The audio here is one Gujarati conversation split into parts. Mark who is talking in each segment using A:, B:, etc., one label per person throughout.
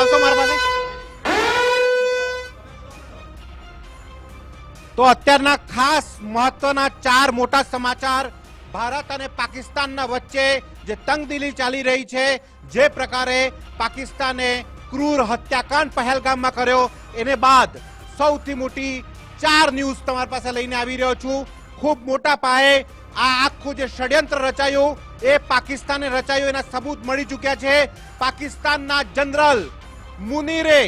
A: આવશો મારા પાસે? તો અત્યારના ખાસ મહત્વના ચાર મોટા સમાચાર ભારત અને પાકિસ્તાનના વચ્ચે જે તંગદિલી ચાલી રહી છે, જે પ્રકારે પાકિસ્તાને ક્રૂર હત્યાકાંડ પહેલગામમાં કર્યો, એને બાદ સૌથી મોટી ચાર ન્યૂઝ તમારી પાસે લઈને આવી રહ્યો છું. ખૂબ મોટા પાયે આ આખું જે ષડયંત્ર રચાયું, એ પાકિસ્તાને રચાયું, એના સબૂત મળી ચૂક્યા છે. પાકિસ્તાનના જનરલ મુનીરે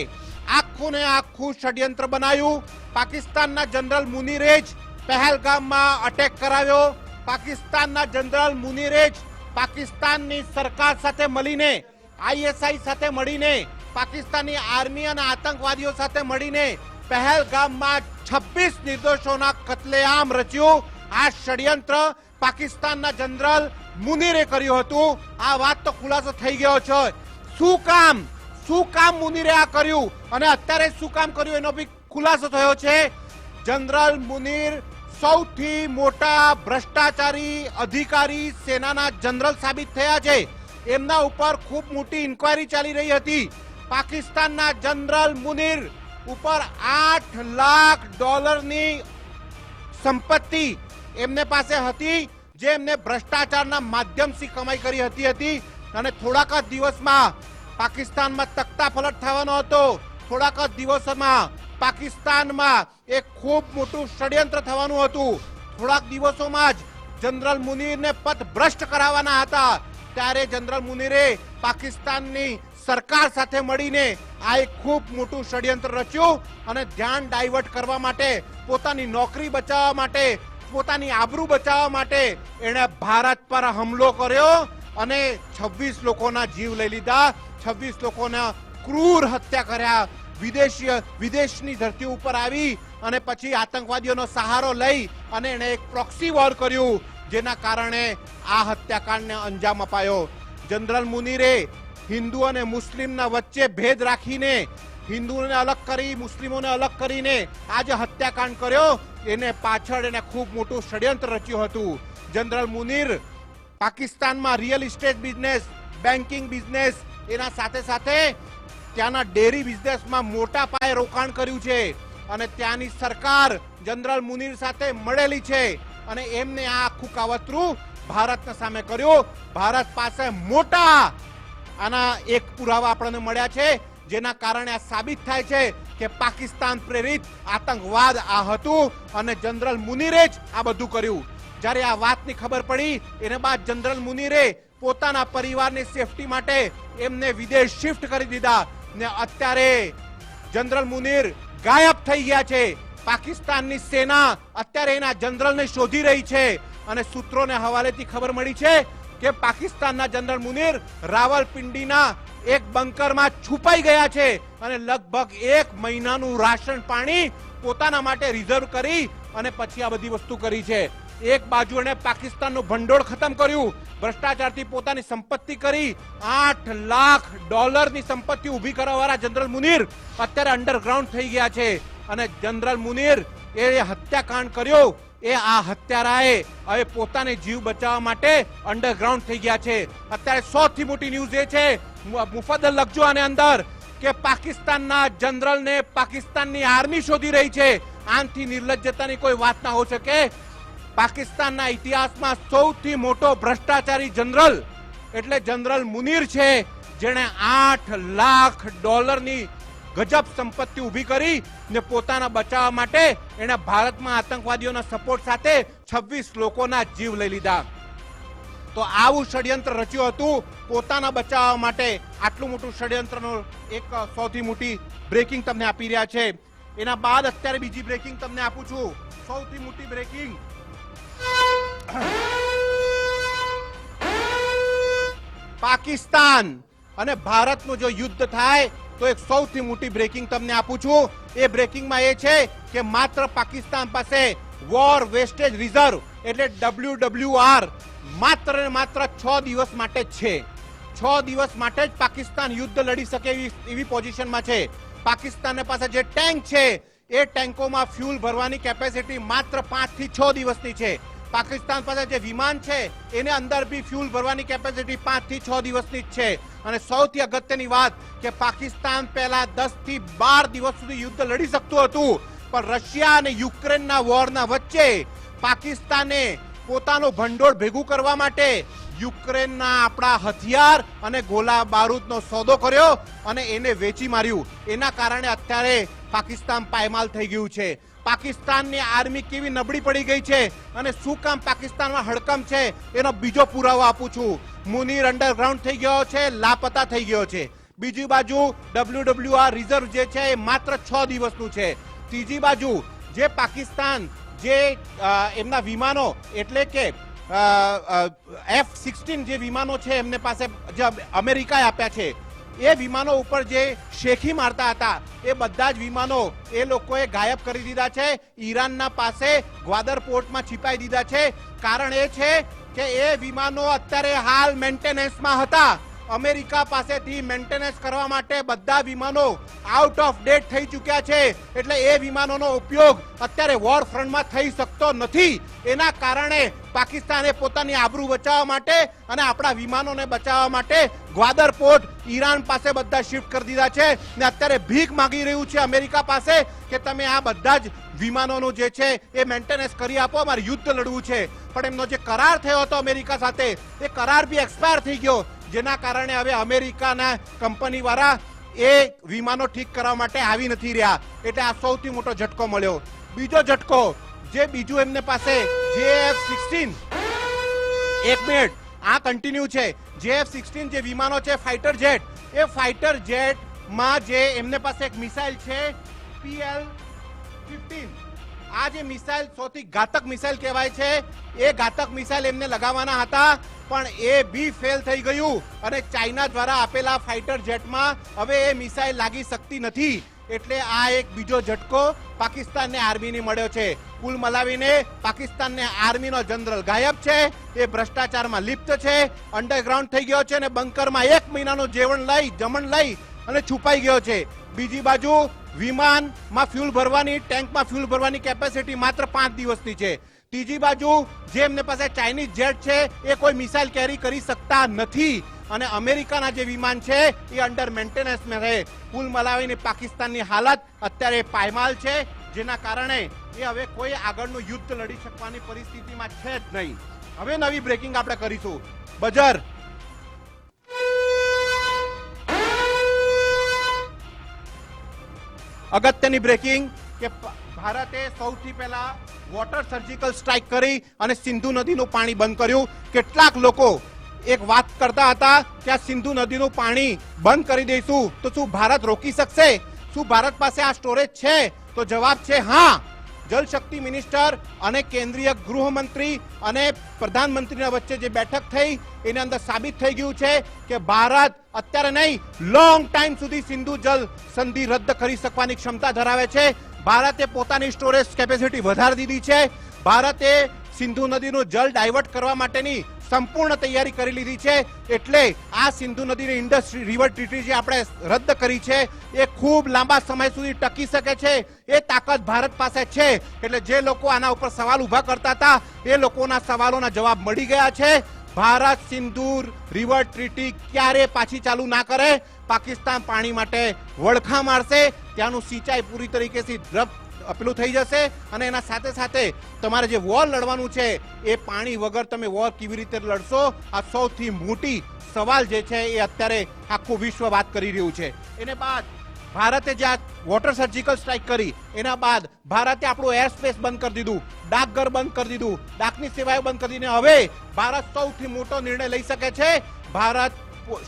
A: આખું ને આખું ષડયંત્ર બનાવ્યું પાકિસ્તાનના જનરલ મુનીરે જ પહેલગામમાં અટેક કરાવ્યો. પાકિસ્તાનના જનરલ મુનીરે જ પાકિસ્તાનની સરકાર સાથે મળીને, આઈએસઆઈ સાથે મળીને પાકિસ્તાની આર્મી અને આતંકવાદીઓ સાથે મળીને પહેલગામમાં છવ્વીસ નિર્દોષોના કતલેઆમ રચ્યું. આ ષડયંત્ર પાકિસ્તાનના જનરલ મુનીરે કર્યું હતું. આ વાત તો ખુલાસો થઈ ગયો છે. શું કામ શું કામ મુનિરે આ કર્યું? અને અત્યારે શું કામ કર્યું? એનો બી ખુલાસો થયો છે. જનરલ મુનિર સૌથી મોટા ભ્રષ્ટાચારી અધિકારી સેનાના જનરલ સાબિત થયા છે. એમના ઉપર ખૂબ મોટી ઇન્કવાયરી ચાલી રહી હતી. પાકિસ્તાનના જનરલ મુનિર ઉપર આઠ લાખ ડોલરની સંપત્તિ એમને પાસે હતી, જે એમને ભ્રષ્ટાચારના માધ્યમથી કમાઈ કરી હતી હતી. અને થોડાક જ દિવસમાં પાકિસ્તાનમાં તકતા પલટ થવાનો હતો. થોડાક જ દિવસોમાં પાકિસ્તાનમાં એક ખૂબ મોટું ષડયંત્ર થવાનું હતું. થોડાક દિવસોમાં જ જનરલ મુનીરને પથભ્રષ્ટ કરાવવાના હતા. ત્યારે જનરલ મુનીરે પાકિસ્તાનની સરકાર સાથે મળીને આ એક ખૂબ મોટું ષડયંત્ર રચ્યું અને ધ્યાન ડાયવર્ટ કરવા માટે, પોતાની નોકરી બચાવવા માટે, પોતાની આબરૂ બચાવવા માટે એણે ભારત પર હુમલો કર્યો અને 26 લોકોના જીવ લઈ લીધા. 26 લોકોના ક્રૂર હત્યા કર્યા. વિદેશી, વિદેશની ધરતી ઉપર આવી અને પછી આતંકવાદીઓનો સહારો લઈ અને એણે એક પ્રોક્સી વોર કર્યું, જેના કારણે આ હત્યાકાંડને અંજામ અપાયો. જનરલ મુનીરે હિન્દુ અને મુસ્લિમના વચ્ચે ભેદ રાખીને, હિન્દુઓને અલગ કરી, મુસ્લિમોને અલગ કરીને આ જે હત્યાકાંડ કર્યો, એને પાછળ એને ખૂબ મોટું ષડયંત્ર રચ્યું હતું. જનરલ મુનીર પાકિસ્તાનમાં real estate business, banking business એના સાથે સાથે ત્યાંના ડેરી બિઝનેસમાં મોટા પાયે રોકાણ કર્યું છે અને ત્યાંની સરકાર જનરલ મુનીર સાથે મળેલી છે અને એમને આ આખું કાવતરું ભારતના સામે કર્યું. ભારત પાસે મોટા આના એક પુરાવા આપણને મળ્યા છે, જેના કારણે આ સાબિત થાય છે કે પાકિસ્તાન પ્રેરિત આતંકવાદ આ હતું અને જનરલ મુનીરે જ આ બધું કર્યું. જ્યારે આ વાતની ખબર પડી, એને બાદ જનરલ મુનીરે પોતાના પરિવારની સેફટી માટે એમને વિદેશ શિફ્ટ કરી દીધા ને અત્યારે જનરલ મુનીર ગાયબ થઈ ગયા છે. પાકિસ્તાનની સેના અત્યારે એના જનરલને શોધી રહી છે અને સૂત્રોને હવાલેથી ખબર મળી છે કે પાકિસ્તાનના જનરલ મુનીર રાવલપિંડીના એક બંકરમાં છુપાઈ ગયા છે અને લગભગ એક મહિનાનું રાશન પાણી પોતાના માટે રિઝર્વ કરી અને પછી આ બધી વસ્તુ કરી છે. એક બાજુ એણે પાકિસ્તાનનું ભંડોળ ખતમ કર્યું. ભ્રષ્ટાચારથી પોતાની સંપત્તિ કરી આઠ લાખ ડોલરની સંપત્તિ ઊભી કરવાવાળા જનરલ મુનીર અત્યારે અંડરગ્રાઉન્ડ થઈ ગયા છે. અને જનરલ મુનીર એ હત્યાકાંડ કર્યો. એ આ હત્યારાએ હવે પોતાને જીવ બચાવવા માટે અંડરગ્રાઉન્ડ થઈ ગયા છે. અત્યારે સૌથી મોટી ન્યૂઝ એ છે મુફદ્દલ લખજો આને અંદર, કે પાકિસ્તાનના જનરલને પાકિસ્તાનની આર્મી શોધી રહી છે. આનથી નિર્લજ્જતાની કોઈ વાત ના હોઈ શકે. પાકિસ્તાનના ઇતિહાસમાં સૌથી મોટો ભ્રષ્ટાચારી જનરલ એટલે જનરલ મુનીર છે, જેણે આઠ લાખ ડોલરની ગજબ સંપત્તિ ઊભી કરી ને પોતાના બચાવવા માટે એણે ભારતમાં આતંકવાદીઓના સપોર્ટ સાથે 26 લોકોના જીવ લઈ લીધા. તો આવું ષડયંત્ર રચ્યું હતું, પોતાના બચાવવા માટે આટલું મોટું ષડયંત્રનો એક સૌથી મોટી બ્રેકિંગ તમને આપી રહ્યા છે. એના બાદ અત્યારે બીજી બ્રેકિંગ તમને આપું છું. સૌથી મોટી બ્રેકિંગ પાકિસ્તાન અને ભારતનું જો યુદ્ધ થાય, તો એક સૌથી મોટી બ્રેકિંગ તમને આપું છું. એ બ્રેકિંગમાં એ છે કે માત્ર પાકિસ્તાન પાસે વોર વેસ્ટેજ રિઝર્વ એટલે ડબલ્યુ માત્ર ને માત્ર છ દિવસ માટે જ છે. છ દિવસ માટે જ પાકિસ્તાન યુદ્ધ લડી શકે એવી એવી પોઝિશનમાં છે. પાકિસ્તાન પાસે જે ટેન્ક છે, એ ટેન્કોમાં ફ્યુલ ભરવાની કેપેસિટી માત્ર પાંચથી છ દિવસની છે. પાકિસ્તાન પાસે જે વિમાન છે, એને અંદર બી ફ્યુલ ભરવાની કેપેસિટી પાંચથી છ દિવસની જ છે. અને સૌથી અગત્યની વાત કે પાકિસ્તાન પહેલા દસથી બાર દિવસ સુધી યુદ્ધ લડી શકતું હતું, પણ રશિયા અને યુક્રેનના વોરના વચ્ચે પાકિસ્તાને પોતાનું ભંડોળ ભેગું કરવા માટે યુક્રેનના આપણા હથિયાર અને ગોલા બારૂદનો સોદો કર્યો અને એને વેચી માર્યું. એના કારણે અત્યારે પાકિસ્તાન પાયમાલ થઈ ગયું છે. પાકિસ્તાનની આર્મી કેવી નબળી પડી ગઈ છે અને શું કામ પાકિસ્તાનમાં હડકમ છે એનો બીજો પુરાવો આપું છું. મુનીર અંડરગ્રાઉન્ડ થઈ ગયો છે, લાપતા થઈ ગયો છે. બીજી બાજુ ડબલ્યુ આર રિઝર્વ જે છે એ માત્ર છ દિવસનું છે. ત્રીજી બાજુ જે પાકિસ્તાન જે એમના વિમાનો એટલે કે એફ સિક્સટીન જે વિમાનો છે એમને પાસે જે અમેરિકાએ આપ્યા છે. એ વિમાનો ઉપર જે શેખી મારતા હતા, એ બધા જ વિમાનો એ લોકોએ ગાયબ કરી દીધા છે. ઈરાનના પાસે ગ્વાદર પોર્ટમાં છીપાઈ દીધા છે. કારણ એ છે કે એ વિમાનો અત્યારે હાલ મેન્ટેનન્સમાં હતા. અમેરિકા પાસેથી મેન્ટેનન્સ કરવા માટે બધા વિમાનો આઉટ ઓફ ડેટ થઈ ચૂક્યા છે. એટલે એ વિમાનોનો ઉપયોગ અત્યારે વોર ફ્રન્ટમાં થઈ શકતો નથી. એના કારણે પાકિસ્તાને પોતાની આબરૂ બચાવવા માટે અને આપણા વિમાનોને બચાવવા માટે ગ્વાદર પોર્ટ ઈરાન પાસે બધા શિફ્ટ કરી દીધા છે. ને અત્યારે ભીખ માંગી રહ્યું છે અમેરિકા પાસે કે તમે આ બધા જ વિમાનોનું જે છે એ મેન્ટેનન્સ કરી આપો. અમારે યુદ્ધ લડવું છે. પણ એમનો જે કરાર થયો હતો અમેરિકા સાથે, એ કરાર બી એક્સપાયર થઈ ગયો. જેના કારણે હવે અમેરિકાના કંપની વાળા એ વિમાનો ઠીક કરવા માટે આવી નથી રહ્યા. એટલે આ સૌથી મોટો ઝટકો મળ્યો. બીજો ઝટકો, જે બીજું એમને પાસે જેએફ સિક્સટીન એક મિનિટ, આ કન્ટિન્યુ છે. જેએફ સિક્સટીન જે વિમાનો છે ફાઇટર જેટ, એ ફાઇટર જેટમાં જે એમને પાસે એક મિસાઇલ છે પીએલ ફિફ્ટીન. આ જે મિસાઇલ, સૌથી ઘાતક મિસાઇલ કહેવાય છે, એ ઘાતક મિસાઇલ એમને લગાવવાના હતા. પણ એ બી ફેલ થઈ ગયું અને ચાઇના દ્વારા આપેલા ફાઇટર જેટમાં હવે એ મિસાઇલ લાગી શકતી નથી. એટલે આ એક બીજો ઝટકો પાકિસ્તાનને આર્મીને મળ્યો છે. કુલ મલાવીને પાકિસ્તાનને આર્મીનો જનરલ ગાયબ છે. એ ભ્રષ્ટાચારમાં લિપ્ત છે. અંડરગ્રાઉન્ડ થઈ ગયો છે અને બંકરમાં એક મહિનાનું જેવણ લઈ જમણ લઈ અને છુપાઈ ગયો છે. બીજી બાજુ વિમાનમાં ફ્યુલ ભરવાની, ટેન્કમાં ફ્યુલ ભરવાની કેપેસિટી માત્ર પાંચ દિવસની છે. ત્રીજી બાજુ જે એમને પાસે ચાઇનીઝ જેટ છે, એ કોઈ મિસાઇલ કેરી કરી શકતા નથી. અને અમેરિકાના જે વિમાન છે, એ અંડર મેન્ટેનન્સમાં રહે. કુલ મલાવીને પાકિસ્તાનની હાલત અત્યારે પાયમાલ છે, જેના કારણે એ હવે કોઈ આગળનું યુદ્ધ લડી શકવાની પરિસ્થિતિમાં છે જ નહીં. હવે નવી બ્રેકિંગ આપણે કરીશું. બજર. અગત્યની બ્રેકિંગ કે ભારતે સૌથી પહેલા વોટર સર્જિકલ સ્ટ્રાઇક કરી અને સિંધુ નદીનું પાણી બંધ કર્યું. કેટલાક લોકો એક વાત કરતા હતા કે આ સિંધુ નદીનું પાણી બંધ કરી દઈશું. તો શું ભારત રોકી શકશે? શું ભારત પાસે આ સ્ટોરેજ છે? તો જવાબ છે હા. જલશક્તિ મિનિસ્ટર અને કેન્દ્રીય ગૃહમંત્રી અને પ્રધાનમંત્રીના વચ્ચે જે બેઠક થઈ, એની અંદર સાબિત થઈ ગયું છે કે ભારત અત્યારે નહીં લોંગ ટાઈમ સુધી સિંધુ જલ સંધિ રદ કરી શકવાની ક્ષમતા ધરાવે છે. ભારતે પોતાની સ્ટોરેજ કેપેસિટી વધારી દીધી છે. ભારતે સિંધુ નદીનું જલ ડાયવર્ટ કરવા માટેની સંપૂર્ણ તૈયારી કરી લીધી છે. એટલે આ સિંધુ નદીની ઇન્ડસ્ટ્રી રિવર ટ્રીટી જે આપણે રદ કરી છે, એ ખૂબ લાંબા સમય સુધી ટકી શકે છે. એ તાકાત ભારત પાસે છે. એટલે જે લોકો આના ઉપર સવાલ ઊભા કરતા હતા, એ લોકોના સવાલોના જવાબ મળી ગયા છે. ભારત સિંધુ રિવર ટ્રીટી ક્યારે પાછી ચાલુ ના કરે? પાકિસ્તાન પાણી માટે વળખા મારશે. ત્યાંનું સિંચાઈ પૂરી તરીકેથી રદ પેલું થઈ જશે અને એના સાથે સાથે તમારે જે વોર લડવાનું છે, એ પાણી વગર તમે વોર કેવી રીતે લડશો? આ સૌથી મોટી સવાલ જે છે, એ અત્યારે આખું વિશ્વ વાત કરી રહ્યું છે. એને બાદ ભારતે જે વોટર સર્જિકલ સ્ટ્રાઇક કરી, એના બાદ ભારતે આપણું એર સ્પેસ બંધ કરી દીધું, ડાકઘર બંધ કરી દીધું, ડાકની સેવાઓ બંધ કરી દીધી. હવે ભારત સૌથી મોટો નિર્ણય લઈ શકે છે, ભારત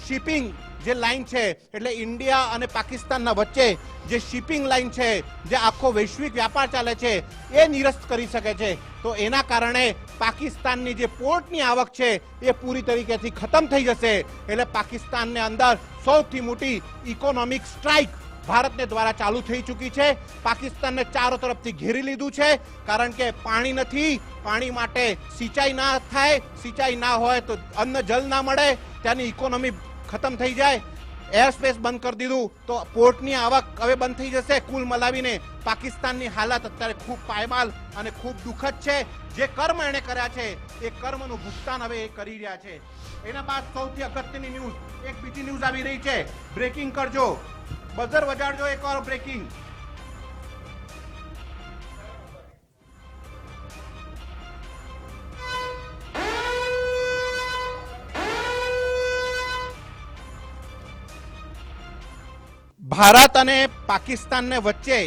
A: શિપિંગ જે લાઈન છે, એટલે ઇન્ડિયા અને પાકિસ્તાનના વચ્ચે જે શિપિંગ લાઈન છે, જે આખો વૈશ્વિક વ્યાપાર ચાલે છે, એ નિરસ્ત કરી શકે છે. તો એના કારણે પાકિસ્તાનની જે પોર્ટની આવક છે, એ પૂરી તરીકેથી ખતમ થઈ જશે. એટલે પાકિસ્તાનને અંદર સૌથી મોટી ઇકોનોમિક સ્ટ્રાઇક ભારતને દ્વારા ચાલુ થઈ ચૂકી છે. પાકિસ્તાનને ચારો તરફથી ઘેરી લીધું છે, કારણ કે પાણી નથી, પાણી માટે સિંચાઈ ના થાય, સિંચાઈ ના હોય તો અન્ન જલ ના મળે, ત્યાંની ઇકોનોમી ખતમ થઈ જાય. એર સ્પેસ બંધ કરી દીધું. તો પોર્ટની આવક હવે બંધ થઈ જશે કુલ મલાવીને. પાકિસ્તાનની હાલત અત્યારે ખૂબ પાયમાલ અને ખૂબ દુઃખદ છે. જે કર્મ એણે કર્યા છે, એ કર્મનું ભુગતાન હવે એ કરી રહ્યા છે. એના બાદ સૌથી અગત્યની ન્યૂઝ. એક બીજી ન્યૂઝ આવી રહી છે. બ્રેકિંગ કરજો. બઝર વજાડજો એક વાર બ્રેકિંગ ભારત અને પાકિસ્તાનને વચ્ચે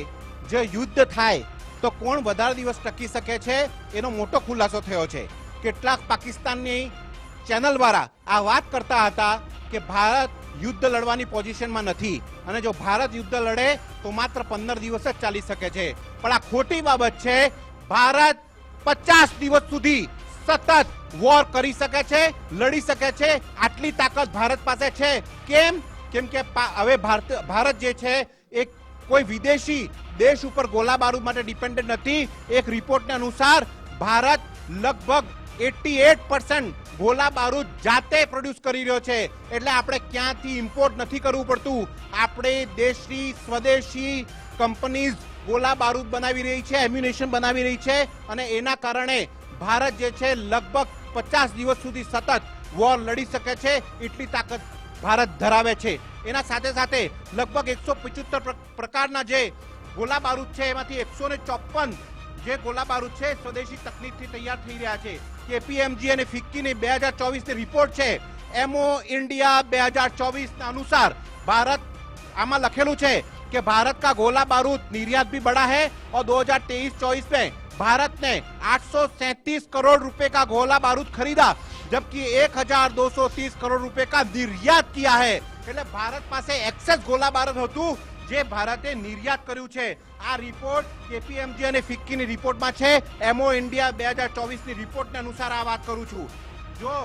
A: જે યુદ્ધ થાય, તો કોણ વધારે દિવસ ટકી શકે છે? એનો મોટો ખુલાસો થયો છે. કેટલાક પાકિસ્તાનની ચેનલ દ્વારા આ વાત કરતા હતા કે ભારત યુદ્ધ લડવાની પોઝિશનમાં નથી અને જો ભારત યુદ્ધ લડે, તો માત્ર પંદર દિવસ જ ચાલી શકે છે. પણ આ ખોટી બાબત છે, ભારત પચાસ દિવસ સુધી સતત વોર કરી શકે છે, લડી શકે છે. આટલી તાકાત ભારત પાસે છે. કેમ? કેમ કે હવે ભારત ભારત જે છે, એક કોઈ વિદેશી દેશ ઉપર ગોલા બારૂદ માટે ડિપેન્ડન્ટ નથી. એક રિપોર્ટને અનુસાર, ભારત લગભગ 88% ગોલા બારૂદ જાતે પ્રોડ્યુસ કરી રહ્યો છે. એટલે આપણે ક્યાંથી ઇમ્પોર્ટ નથી કરવું પડતું? આપણે દેશની સ્વદેશી કંપનીઝ ગોલા બારૂદ બનાવી રહી છે એમ્યુનેશન બનાવી રહી છે અને એના કારણે ભારત જે છે, લગભગ પચાસ દિવસ સુધી સતત વોર લડી શકે છે. એટલી તાકાત ભારત ધરાવે છે. એના સાથે સાથે લગભગ એકસો પંચોતેર પ્રકારના જે ગોલા બારૂદ છે, એમાંથી એકસો ને ચોપન જે ગોલા બારૂદ છે, સ્વદેશી તકનીકથી તૈયાર થઈ રહ્યા છે. કેપીએમજી અને ફિક્કીની બે હજાર ચોવીસની રિપોર્ટ છે. એમઓ ઇન્ડિયા બે હજાર ચોવીસના અનુસાર ભારત આમાં લખેલું છે કે ભારત કા ગોલા બારૂદ बारूद निर्यात भी बढ़ा है और 2023-24 में ભારતને આઠસો 837 કરોડ રૂપિયા કા ગોલા બારૂદ खरीदा जबकि 1230 करोड़ रुपए का निर्यात किया है એટલે ભારત પાસે એક્સેસ ગોલા બારૂદ હતું જે ભારતે નિર્યાત કર્યું છે આ રિપોર્ટ કેપીએમજી અને ફિક્કીની રિપોર્ટમાં છે એમઓ ઇન્ડિયા બે હજાર ચોવીસની રિપોર્ટને અનુસાર આ વાત કરું છું જો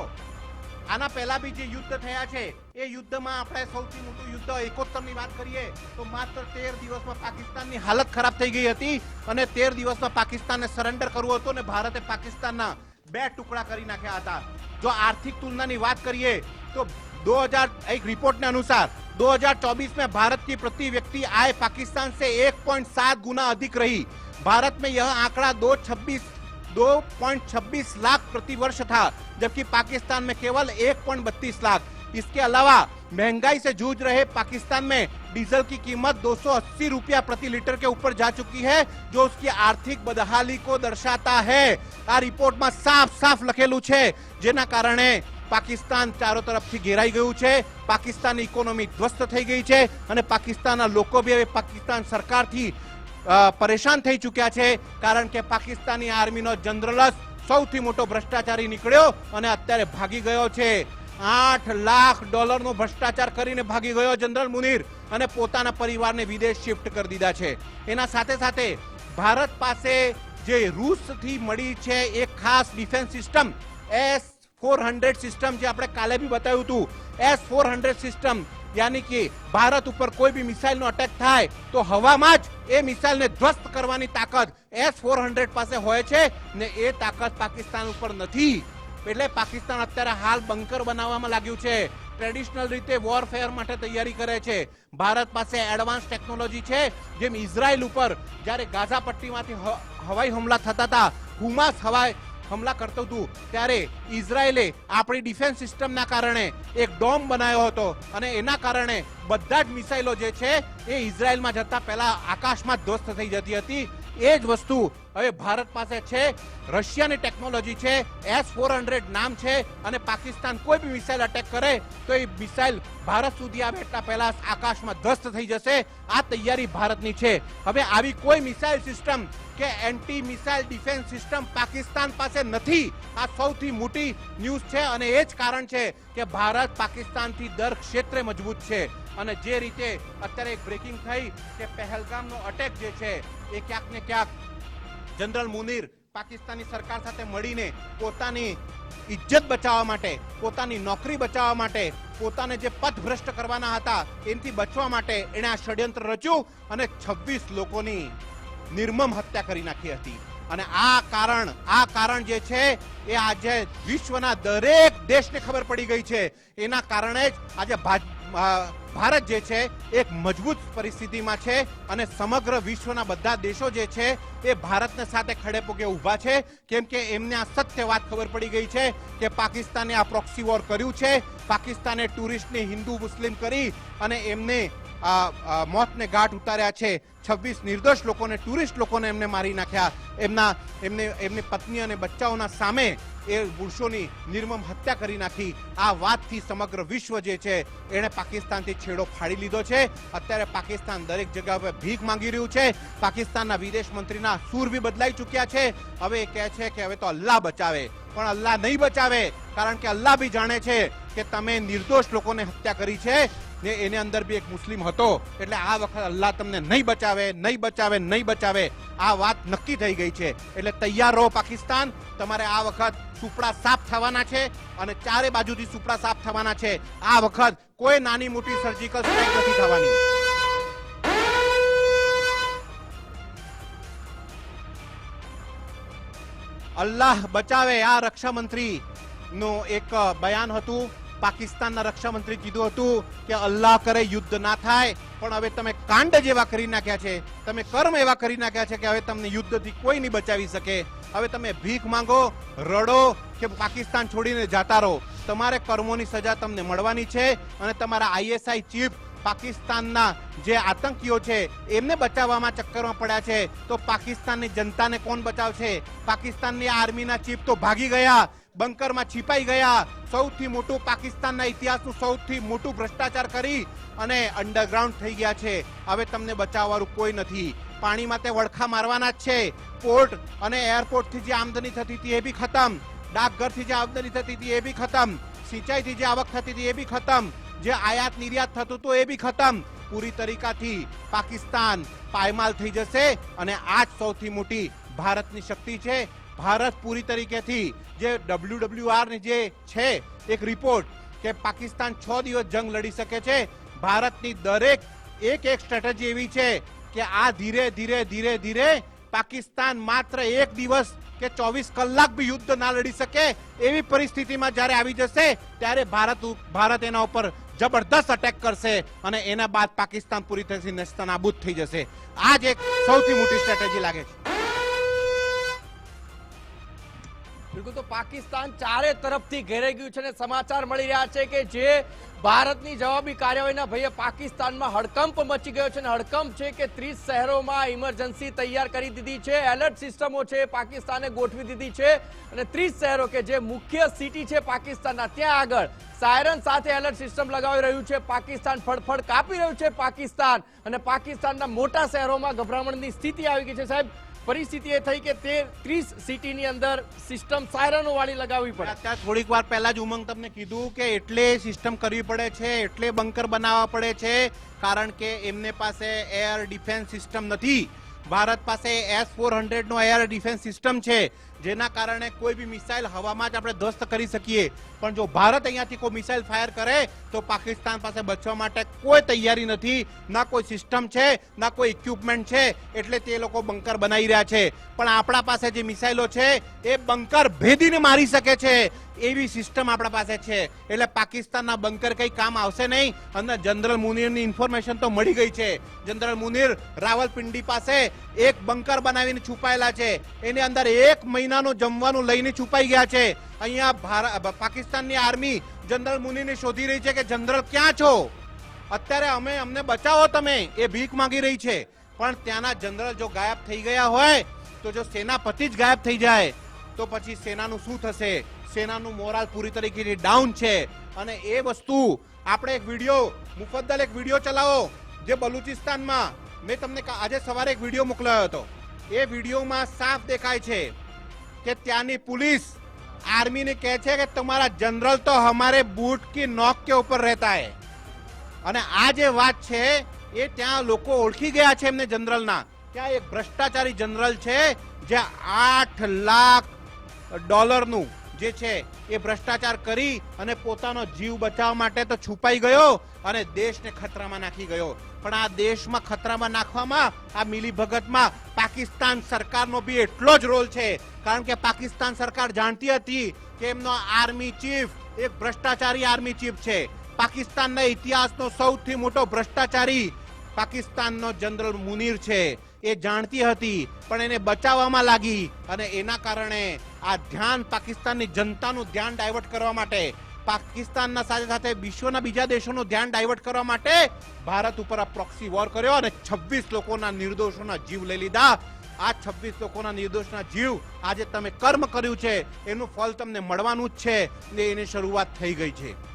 A: આના પહેલા બી જે યુદ્ધ થયા છે એ યુદ્ધમાં આપણે સૌથી મોટું યુદ્ધ એકોત્તરની વાત કરીએ તો માત્ર તેર દિવસમાં પાકિસ્તાનની હાલત ખરાબ થઈ ગઈ હતી અને તેર દિવસમાં પાકિસ્તાનને સરેન્ડર કરવું હતું અને ભારતે પાકિસ્તાનના બે ટુકડા કરી નાખ્યા હતા જો આર્થિક તુલનાની વાત કરીએ તો 2000 एक रिपोर्ट के अनुसार 2024 में भारत की प्रति व्यक्ति आय पाकिस्तान से 1.7 गुना अधिक रही भारत में यह आंकड़ा दो छब्बीस दो पॉइंट छब्बीस लाख प्रति वर्ष था जबकि पाकिस्तान में केवल एक पॉइंट बत्तीस लाख इसके अलावा महंगाई से जूझ रहे पाकिस्तान में डीजल की कीमत 280 रुपया प्रति लीटर के ऊपर जा चुकी है जो उसकी आर्थिक बदहाली को दर्शाता है આ રિપોર્ટમાં સાફ સાફ લખેલું છે જેના કારણે પાકિસ્તાન ચારો તરફથી ઘેરાઈ ગયું છે પાકિસ્તાનની ઇકોનોમી ધ્વસ્ત થઈ ગઈ છે અને પાકિસ્તાનના લોકો બી હવે પાકિસ્તાન સરકારથી અ, પરેશાન થઈ ચૂક્યા છે કારણ કે પાકિસ્તાની આર્મીનો જનરલ જ સૌથી મોટો ભ્રષ્ટાચારી નીકળ્યો અને અત્યારે ભાગી ગયો છે આઠ લાખ ડોલરનો ભ્રષ્ટાચાર કરીને ભાગી ગયો જનરલ મુનીર અને પોતાના પરિવારને વિદેશ શિફ્ટ કરી દીધા છે. એના સાથે સાથે ભારત પાસે જે રૂસથી મળી છે એક ખાસ defence system, S four hundred system જે આપણે કાલે બી બતાવ્યું હતું. એસ ફોર હંડ્રેડ સિસ્ટમ યાની કે ભારત ઉપર કોઈ બી મિસાઇલનો અટેક થાય તો હવામાં જ એ મિસાઇલને ધ્વસ્ત કરવાની તાકાત એસ ફોર હંડ્રેડ પાસે હોય છે ને એ તાકાત પાકિસ્તાન ઉપર નથી. એટલે પાકિસ્તાન અત્યારે હાલ બંકર બનાવવામાં લાગ્યું છે. ટ્રેડિશનલ રીતે વોરફેર માટે તૈયારી કરે છે. ભારત પાસે એડવાન્સ ટેકનોલોજી છે, જેમ ઇઝરાયલ ઉપર જ્યારે ગાઝા પટ્ટીમાંથી હવાઈ હુમલા થતા હતા, હુમાસ હવાઈ હુમલા કરતું હતું, ત્યારે ઇઝરાયેલે આપણી ડિફેન્સ સિસ્ટમના કારણે એક ડોમ બનાવ્યો હતો અને એના કારણે બધા જ મિસાઇલો જે છે એ ઇઝરાયલમાં જતા પહેલા આકાશમાં ધ્વસ્ત થઈ જતી હતી. એ જ વસ્તુ હવે ભારત પાસે છે, રશિયાની ટેકનોલોજી છે એસ ફોર હંડ્રેડ નામ છે અને પાકિસ્તાન કોઈ બી મિસાઇલ અટેક કરે તો એ મિસાઇલ ભારત સુધી આવે એટલા પહેલા આકાશમાં ધ્વસ્ત થઈ જશે. આ તૈયારી ભારતની છે. હવે આવી કોઈ મિસાઇલ સિસ્ટમ કે anti missile defence system Pakistan પાસે નથી. આ સૌથી મોટી ન્યૂઝ છે અને એ જ કારણ છે કે ભારત પાકિસ્તાનથી દર ક્ષેત્રે મજબૂત છે. અને જે રીતે અત્યારે એક બ્રેકિંગ થઈ કે પહેલગામનો અટેક જે છે, એ ક્યાંક ને ક્યાંક જનરલ મુનીર પાકિસ્તાની સરકાર સાથે મળીને પોતાની ઇજ્જત બચાવવા માટે, પોતાની નોકરી બચાવવા માટે, પોતાને જે પથભ્રષ્ટ કરવાના હતા, એનાથી બચવા માટે એણે આ ષડયંત્ર રચ્યું અને 26 લોકોની નિર્મમ હત્યા કરી નાખી હતી. અને આ કારણ આ કારણ જે છે, એ આજે વિશ્વના દરેક દેશને ખબર પડી ગઈ છે. એના કારણે જ આજે ભારત જે છે, એક મજબૂત પરિસ્થિતિમાં છે અને સમગ્ર વિશ્વના બધા દેશો જે છે, એ ભારતને સાથે ખડે પગે ઊભા છે. કેમ કે એમને આ સત્ય વાત ખબર પડી ગઈ છે કે પાકિસ્તાને આ પ્રોક્સી વોર કર્યું છે. પાકિસ્તાને ટુરિસ્ટને હિન્દુ મુસ્લિમ કરી અને એમને મોતને ઘાટ ઉતાર્યા છે. છવ્વીસ નિર્દોષ લોકોને, ટુરિસ્ટ લોકોને એમને મારી નાખ્યા. એમના, એમને, એમની પત્ની અને બચ્ચાઓના સામે એ પુરુષોની નિર્મમ હત્યા કરી નાખી. આ વાતથી સમગ્ર વિશ્વ જે છે, એણે પાકિસ્તાનથી છેડો ફાડી લીધો છે. અત્યારે પાકિસ્તાન દરેક જગ્યા પર ભીખ માંગી રહ્યું છે. પાકિસ્તાનના વિદેશ મંત્રીના સૂર બી બદલાઈ ચૂક્યા છે. હવે એ કહે છે કે હવે તો અલ્લાહ બચાવે. પણ અલ્લાહ નહીં બચાવે, કારણ કે અલ્લાહ બી જાણે છે કે તમે નિર્દોષ લોકોને હત્યા કરી છે. ને એને અંદર બી એક મુસ્લિમ હતો. એટલે આ વખત અલ્લાહ તમને નહીં બચાવે નહીં બચાવે નહીં બચાવે. આ વાત નક્કી થઈ ગઈ છે. એટલે તૈયાર રહો પાકિસ્તાન. તમારે આ વખત સુપડા સાફ થવાના છે અને ચારે બાજુથી સુપડા સાફ થવાના છે. આ વખત કોઈ નાની મોટી સર્જિકલ સ્ટ્રાઇક નથી થવાની. અલ્લાહ બચાવે આ રક્ષામંત્રીનું એક બયાન હતું. પાકિસ્તાનના રક્ષામંત્રી કીધું હતું કે અલ્લાહ કરે, યુદ્ધ ના થાય, પણ હવે તમે કાંડ જેવા કરી નાખ્યા છે. તમે કર્મ એવા કરી નાખ્યા છે કે હવે તમને યુદ્ધથી કોઈ નહીં બચાવી શકે. હવે તમે ભીખ માંગો, રડો કે પાકિસ્તાન છોડીને જાતા રહો. તમારે કર્મોની સજા તમને મળવાની છે અને તમારા આઈએસઆઈ ચીફ પાકિસ્તાનના જે આતંકીઓ છે, એમને બચાવવામાં ચક્કરમાં પડ્યા છે. તો પાકિસ્તાનની જનતાને કોણ બચાવશે? પાકિસ્તાનની આર્મીના ચીફ તો ભાગી ગયા. બંકરમાં છીપાઈ ગયા. સૌથી મોટું પાકિસ્તાનના ઇતિહાસનું સૌથી મોટું ભ્રષ્ટાચાર કરી અને અંડરગ્રાઉન્ડ થઈ ગયા છે. હવે તમને બચાવવાનું કોઈ નથી. પાણીમાં તે વળખા મારવાના જ છે. પોર્ટ અને એરપોર્ટથી જે આમદની થતી હતી એ બી ખતમ. ડાકઘરથી જે આમદની થતી હતી એ બી ખતમ. સિંચાઈથી જે આવક થતી હતી એ બી ખતમ. જે આયાત નિર્યાત થતું હતું એ બી ખતમ. પૂરી તરીકાથી પાકિસ્તાન પાયમાલ થઈ જશે અને આ જ સૌથી મોટી ભારતની શક્તિ છે. ભારત પૂરી તરીકેથી જે ડબલ્યુ ની જે છે, એક રિપોર્ટ કે પાકિસ્તાન છ દિવસ જંગ લડી શકે છે. ભારતની દરેક એક એક સ્ટ્રેટેજી એવી છે કે આ ધીરે ધીરે ધીરે ધીરે પાકિસ્તાન માત્ર એક દિવસ કે ચોવીસ કલાક બી યુદ્ધ ના લડી શકે એવી પરિસ્થિતિમાં જ્યારે આવી જશે, ત્યારે ભારત ભારત એના ઉપર જબરદસ્ત અટેક કરશે અને એના બાદ પાકિસ્તાન પૂરી તરહથી નેસ્તનાબૂદ થઈ જશે. આ જ એક સૌથી મોટી સ્ટ્રેટેજી લાગે છે.
B: બિલકુલ તો પાકિસ્તાન ચારે તરફથી ઘેરાઈ ગયું છે અને સમાચાર મળી રહ્યા છે કે જે ભારતની જવાબી કાર્યવાહીના ભયે પાકિસ્તાનમાં હડકંપ મચી ગયો છે અને હડકંપ છે કે ત્રીસ શહેરોમાં ઇમરજન્સી તૈયાર કરી દીધી છે, એલર્ટ સિસ્ટમો છે પાકિસ્તાને ગોઠવી દીધી છે અને ત્રીસ શહેરો કે જે મુખ્ય સિટી છે પાકિસ્તાનના, ત્યાં આગળ સાયરન સાથે એલર્ટ સિસ્ટમ લગાવી રહ્યું છે, પાકિસ્તાન ફડફડ કાપી રહ્યું છે પાકિસ્તાન અને પાકિસ્તાનના મોટા શહેરોમાં ગભરામણની સ્થિતિ આવી ગઈ છે સાહેબ. પરિસ્થિતિ એ થઈ કે તે ત્રીસ સિટીની અંદર સિસ્ટમ સાયરનો વાળી લગાવવી પડે.
A: અત્યારે થોડીક વાર પહેલા જ ઉમંગ તમને કીધું કે એટલે સિસ્ટમ કરવી પડે છે, એટલે બંકર બનાવવા પડે છે, કારણ કે એમને પાસે એર ડિફેન્સ સિસ્ટમ નથી. ભારત પાસે એસ ફોર હંડ્રેડ નો એર ડિફેન્સ સિસ્ટમ છે. જેના કારણે કોઈ બી મિસાઇલ હવામાં જ આપણે ધ્વસ્ત કરી શકીએ. પણ જો ભારત અહીંયાથી કોઈ મિસાઇલ ફાયર કરે, તો પાકિસ્તાન પાસે બચવા માટે કોઈ તૈયારી નથી. ના કોઈ સિસ્ટમ છે, ના કોઈ ઇક્વિપમેન્ટ છે. એટલે તે લોકો બંકર બનાવી રહ્યા છે. પણ આપણા પાસે જે મિસાઇલો છે, એ બંકર ભેદીને મારી શકે છે. એવી સિસ્ટમ આપણા પાસે છે. એટલે પાકિસ્તાનના બંકર કંઈ કામ આવશે નહીં. અને જનરલ મુનિરની ઇન્ફોર્મેશન તો મળી ગઈ છે. જનરલ મુનિર રાવલપિંડી પાસે એક બંકર બનાવીને છુપાયેલા છે. એની અંદર એક મહિનાનું જમવાનું લઈને છુપાઈ ગયા છે. અહીંયા પાકિસ્તાનની આર્મી જનરલ મુનીને શોધી રહી છે કે, જનરલ, ક્યાં છો? અત્યારે અમે અમને બચાવો તમે, એ ભીખ માંગી રહી છે. પણ ત્યાંના જનરલ જો ગાયબ થઈ ગયા હોય, તો જો સેનાપતિ જ ગાયબ થઈ જાય, તો પછી સેનાનું શું થશે? સેનાનું મોરાલ પૂરી તરીકેથી ડાઉન છે. અને એ વસ્તુ આપણે એક વીડિયો, મુફદ્દલ એક વીડિયો ચલાવો, જે બલુચિસ્તાનમાં મેં તમને આજે સવારે એક વીડિયો મોકલાયો હતો. એ વિડીયોમાં સાફ દેખાય છે. કે ત્યાંની पुलिस आर्मी ने કહે છે કે તમારા જનરલ તો હમારે બૂટ की नोक के ऊपर रहता है અને આ જે વાત છે એ ત્યાં લોકો ઓળખી ગયા છે એમને જનરલના ત્યાં એક ભ્રષ્ટાચારી જનરલ છે જે આઠ લાખ ડોલરનું જે છે એ ભ્રષ્ટાચાર કરી અને પોતાનો જીવ બચાવવા માટે તો છુપાઈ ગયો અને દેશને ખતરામાં નાખી ગયો પણ આ દેશમાં ખતરામાં નાખવામાં, આ મિલીભગતમાં પાકિસ્તાન સરકારનો બી એટલો જ રોલ છે. કારણ કે પાકિસ્તાન સરકાર જાણતી હતી કે એમનો આર્મી ચીફ, એક ભ્રષ્ટાચારી આર્મી ચીફ છે. પાકિસ્તાનના ઇતિહાસનો સૌથી મોટો ભ્રષ્ટાચારી પાકિસ્તાનનો જનરલ મુનીર છે. એ જાણતી હતી, પણ એને બચાવવામાં લાગી અને એના કારણે આ ધ્યાન પાકિસ્તાનની જનતાનું ધ્યાન ડાયવર્ટ કરવા માટે પાકિસ્તાનના સાથે સાથે વિશ્વના બીજા દેશોનું ધ્યાન ડાયવર્ટ કરવા માટે ભારત ઉપર આ પ્રોક્સી વોર કર્યો અને 26 લોકોના નિર્દોષોના જીવ લઈ લીધા. આ 26 લોકોના નિર્દોષના જીવ આજે તમે કર્મ કર્યું છે. એનું ફળ તમને મળવાનું જ છે. ને એની શરૂઆત થઈ ગઈ છે.